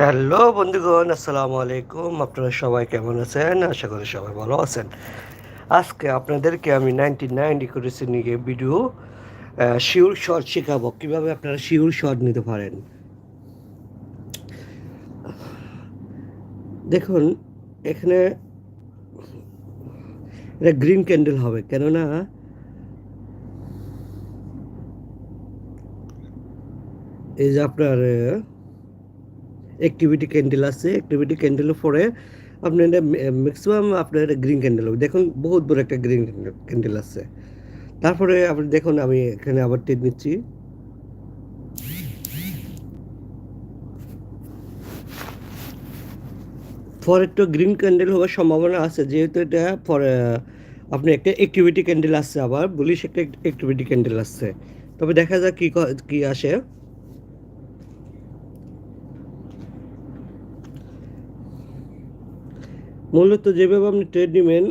Hello বন্ধুগণ, আসসালামু আলাইকুম। আপনারা সবাই কেমন আছেন? আশা করি সবাই ভালো আছেন। আজকে আপনাদেরকে আমি নাইনটি নাইন করেছি নিয়ে ভিডিও শিউর শট শেখাবো। কীভাবে আপনারা শিউর শট নিতে পারেন? দেখুন, এখানে এটা গ্রিন ক্যান্ডেল হবে, কেননা এই যে আপনার অ্যাক্টিভিটি ক্যান্ডেল আছে অ্যাক্টিভিটি ক্যান্ডেলের পরে আপনার ম্যাক্সিমাম আপনার গ্রিন ক্যান্ডেল হবে। দেখুন, বহুত বড় একটা গ্রিন ক্যান্ডেল আছে। তারপরে আপনি দেখুন, আমি এখানে আবার টেন নিচ্ছি। ফর একটু গ্রিন ক্যান্ডেল হওয়ার সম্ভাবনা আছে, যেহেতু এটা ফর আপনি একটা অ্যাক্টিভিটি ক্যান্ডেল আসছে আবার বলিস একটা অ্যাক্টিভিটি ক্যান্ডেল আসছে তবে দেখা যাক কী কী আসে। মূলত যেভাবে আপনি ট্রেড নেবেন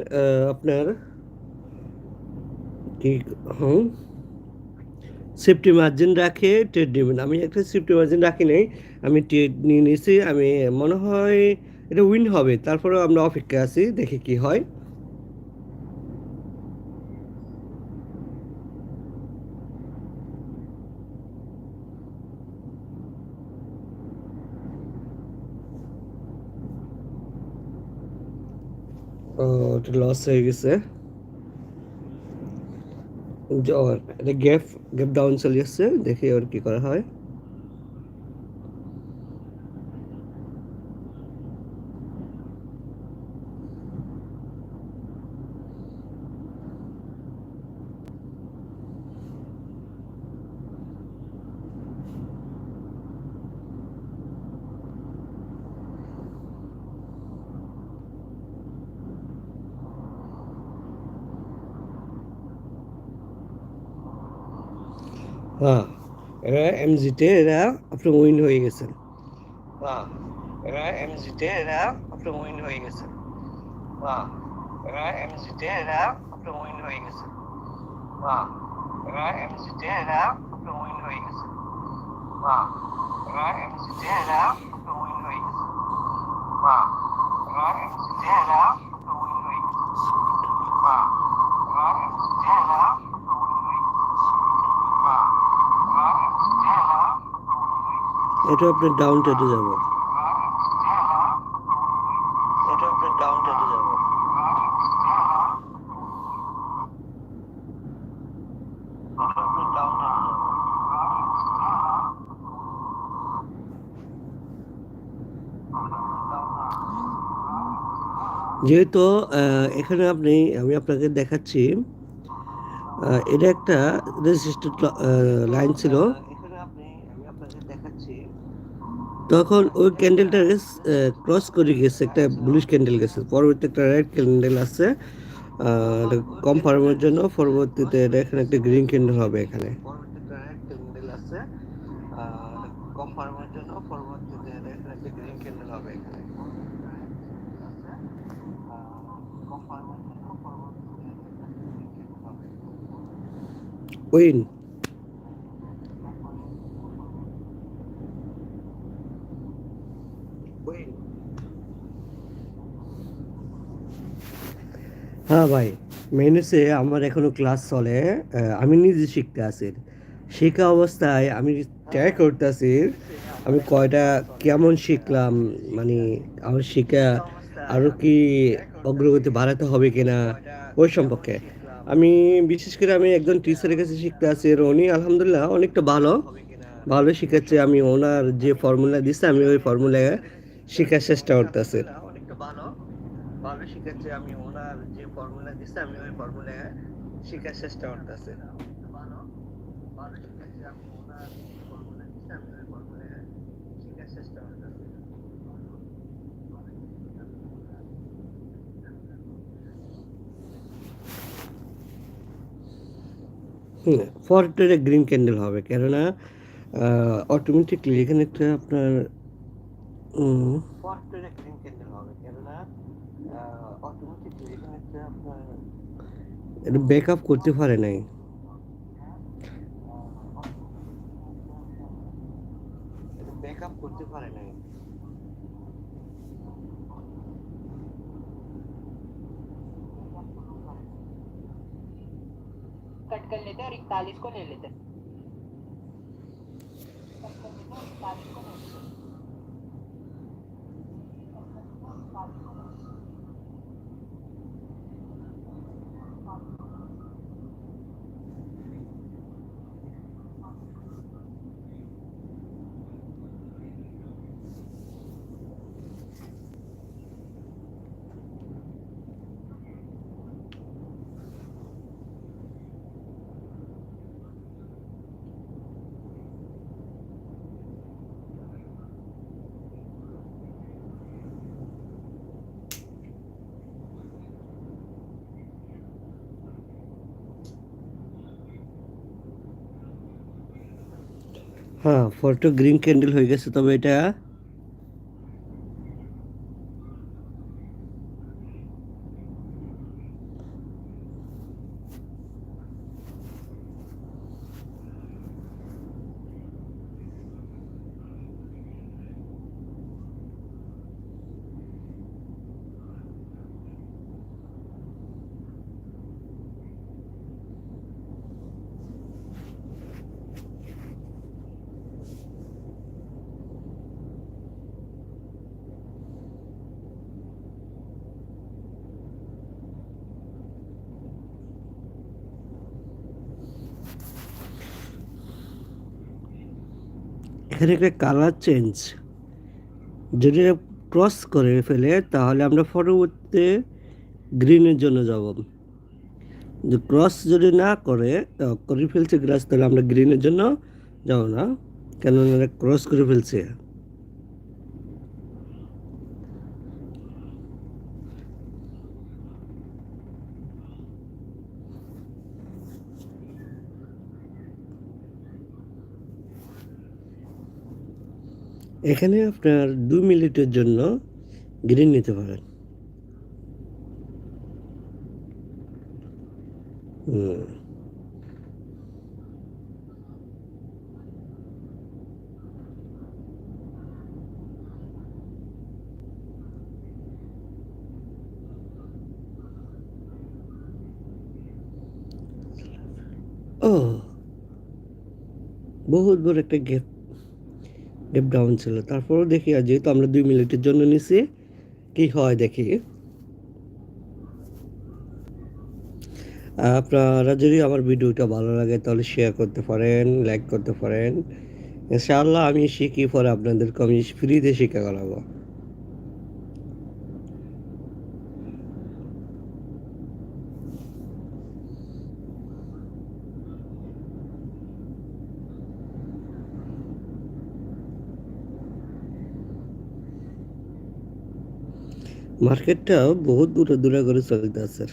আপনার কি, হুম? সেফটি মার্জিন রাখে ট্রেড নেবেন। আমি একটা সেফটি মার্জিন রাখি নাই, আমি ট্রেড নিয়ে নিয়েছি, আমি, মনে হয় এটা উইন হবে, তারপরেও আমরা অপেক্ষা আছি, দেখি কি হয়। ওটা লস হয়ে গেছে এটা গ্যাপ গ্যাপ ডাউন চলে যাচ্ছে দেখি ওর কি করা হয় হ্যাঁ এরা এমজিতে এরা আপনি উইন হয়ে গেছেন হ্যাঁ এরা এমজিতে এরা আপনি উইন হয়ে গেছেন হ্যাঁ এরা এমজিতে এরা আপনি উইন হয়ে গেছেন হ্যাঁ এরা এমজিতে এরা আপনি উইন হয়ে গেছেন হ্যাঁ এরা এমজিতে এরা আপনি উইন হয়ে গেছেন হ্যাঁ এরা এমজিতে এরা আপনি উইন হয়ে গেছেন হ্যাঁ এরা এমজিতে এরা আপনি উইন হয়ে গেছেন হ্যাঁ এটা আপনার ডাউন টেটে যাব। এটা যেহেতু এখানে আপনি, আমি আপনাকে দেখাচ্ছি এটা একটা রেজিস্টার্ড লাইন ছিল। তখন ওই ক্যান্ডেলটা ক্রস করে গেছে একটা ব্লুশ ক্যান্ডেল গেছে। পরবর্তী একটা রেড ক্যান্ডেল আছে কম ফার্মের জন্য পরবর্তীতে এটা এখানে একটা গ্রিন ক্যান্ডেল হবে এখানে। কম ফার্মের জন্য পরবর্তীতে এখানে একটা গ্রিন ক্যান্ডেল হবে এখানে। উইন হ্যাঁ ভাই মেনুসে আমার এখনও ক্লাস চলে আমি নিজে শিখতে আছি শেখা অবস্থায় আমি ট্রাই করতেছি, আমি কয়টা কেমন শিখলাম মানে আমার শেখা আরও কি অগ্রগতি বাড়াতে হবে কিনা, ওই সম্পর্কে। আমি বিশেষ করে আমি একজন টিচারের কাছে শিখতে আছি উনি আলহামদুলিল্লাহ অনেকটা ভালো। ভালো শিখাচ্ছে, আমি ওনার যে ফর্মুলা দিচ্ছে আমি ওই ফর্মুলা শেখার চেষ্টা করতেছি। ভালো শিখাচ্ছে আমি ওনার যে ফর্মুলা দিচ্ছে আমি ওই ফর্মুলা শেখার চেষ্টা করতেছি। ফরটের গ্রিন ক্যান্ডেল হবে কেননা অটোমেটিকলি এখানে একটা আপনার ফরটের গ্রিন ক্যান্ডেল হবে। এটা ব্যাকআপ করতে পারে নাই ব্যাকআপ করতে পারে নাই कट कर लेते हैं और इकतालीस को ले लेते हैं হ্যাঁ ফটো গ্রিন ক্যান্ডেল হয়ে গেছে তবে এটা এখানে একটা কালার চেঞ্জ যদি ক্রস করে ফেলে, তাহলে আমরা পরবর্তীতে গ্রিনের জন্য যাব। ক্রস যদি না করে করে ফেলছে গ্রাস তাহলে আমরা গ্রিনের জন্য যাব না। কেননা ক্রস করে ফেলছে। এখানে আপনার দু মিনিটের জন্য গ্রিন নিতে পারেন। ও বহুত বড় একটা গ্যাপ গ্যাপ ডাউন ছিল। তারপরও দেখি, আর যেহেতু আমরা দুই মিনিটের জন্য নিছি, কি হয় দেখি। আপনারা যদি আমার ভিডিওটা ভালো লাগে, তাহলে শেয়ার করতে পারেন লাইক করতে পারেন। ইনশাআল্লাহ আমি শিখি, পরে আপনাদেরকে আমি ফ্রিতে শিখে করাবো মার্কেটটা বহুত দূরে দূরে করে চলতে আছে।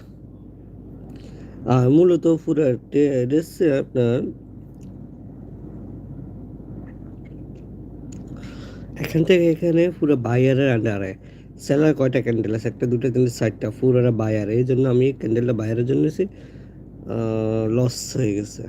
আর মূলত পুরো টেরেসে আপনার এখান থেকে এখানে পুরো বাইয়ারের আন্ডারে সেলার কয়টা ক্যান্ডেল আছে? একটা দুটো তিনটে, চারটা পুরোটা বাইয়ার এই জন্য আমি ক্যান্ডেলটা বাইরের জন্য লস হয়ে গেছে।